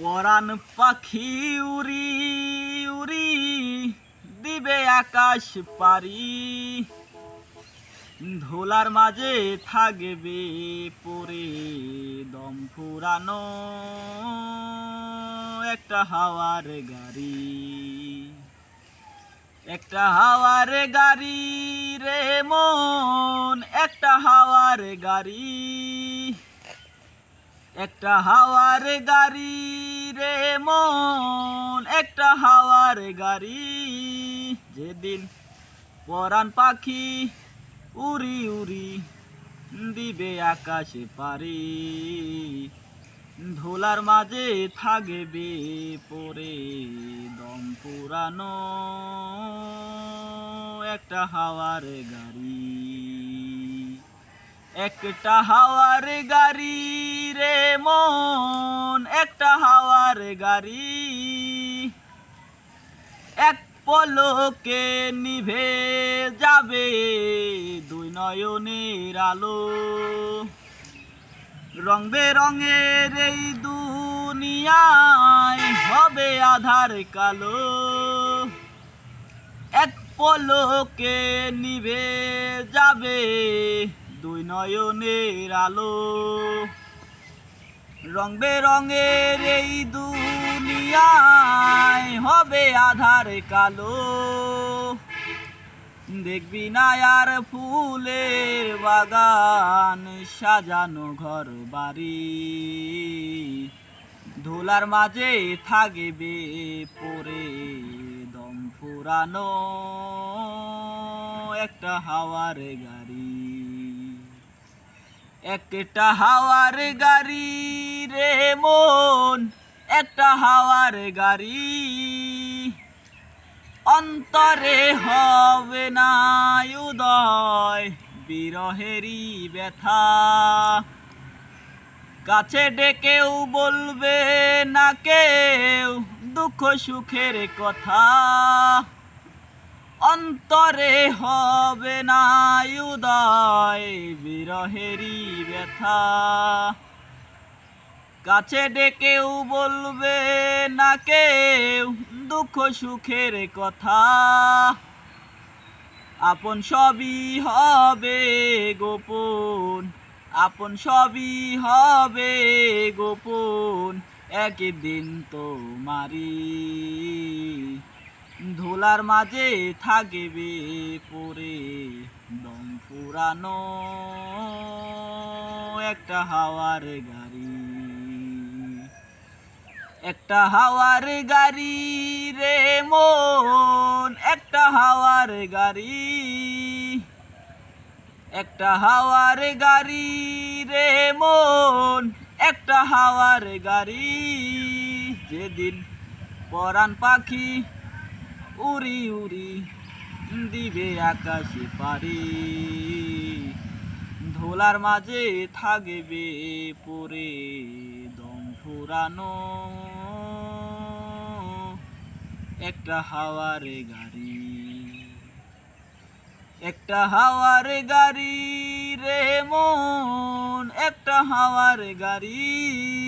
পরাণ পাখি উড়ি উড়ি, দিবে আকাশ পারি। ধোলার মাঝে থাকবে পরে দম ফুরানো একটা হাওয়ার গাড়ি। একটা হাওয়ার গাড়ি রে মন, একটা হাওয়ার গাড়ি। একটা হাওয়ার গাড়ি রে মন, একটা হাওয়ার গাড়ি। যেদিন পরাণ পাখি উড়ি উড়ি দিবে আকাশে পারি ধোলার মাঝে থাকবে পরে দম পুরানো একটা হাওয়ার গাড়ি। একটা হাওয়ার গাড়ি রে মন একটা হাওয়ার গাড়ি। এক পলকে নিভে যাবে দুই নয়নের আলো। রং বেরঙের এই দুনিয়ায় হবে আধার কালো। এক পলকে নিভে যাবে দুই নয়নের আলো। রং বেরঙের এই দুনিয়ায় হবে আধার কালো। দেখবি না আর ফুলের বাগান, সাজানো ঘর বাড়ি। ধুলার মাঝে থাকবে পরে দম ফুরানো একটা হাওয়ার গাড়ি। একটা হাওয়ার গাড়ি। রে মন, একটা হাওয়ার গাড়ি। অন্তরে হবে না উদয়, বিরহেরই ব্যথা। কাছে ডেকেও বলবে না কেউ দুঃখ সুখের কথা। অন্তরে হবে না উদয়, বিরহেরই ব্যথা। কাছে ডেকেও বলবে না কেউ দুঃখ সুখের কথা। আপন সবই হবে গোপন, আপন সবই হবে গোপন, একদিন তো মারি ধোলার মাঝে থাকবে পরে দম পুরানো একটা হাওয়ার গাড়ি। একটা হাওয়ার গাড়ি রে মন, একটা হাওয়ার গাড়ি। একটা হাওয়ার গাড়ি রে মন, একটা হাওয়ার গাড়ি। যেদিন পরাণ পাখি উড়ি উড়ি দিবে আকাশে পারি ধোলার মাঝে থাকবে পরে। ফুরানো একটা হাওয়ারে গাড়ি। একটা হাওয়ারে গাড়ি রে মন একটা হাওয়ারে গাড়ি।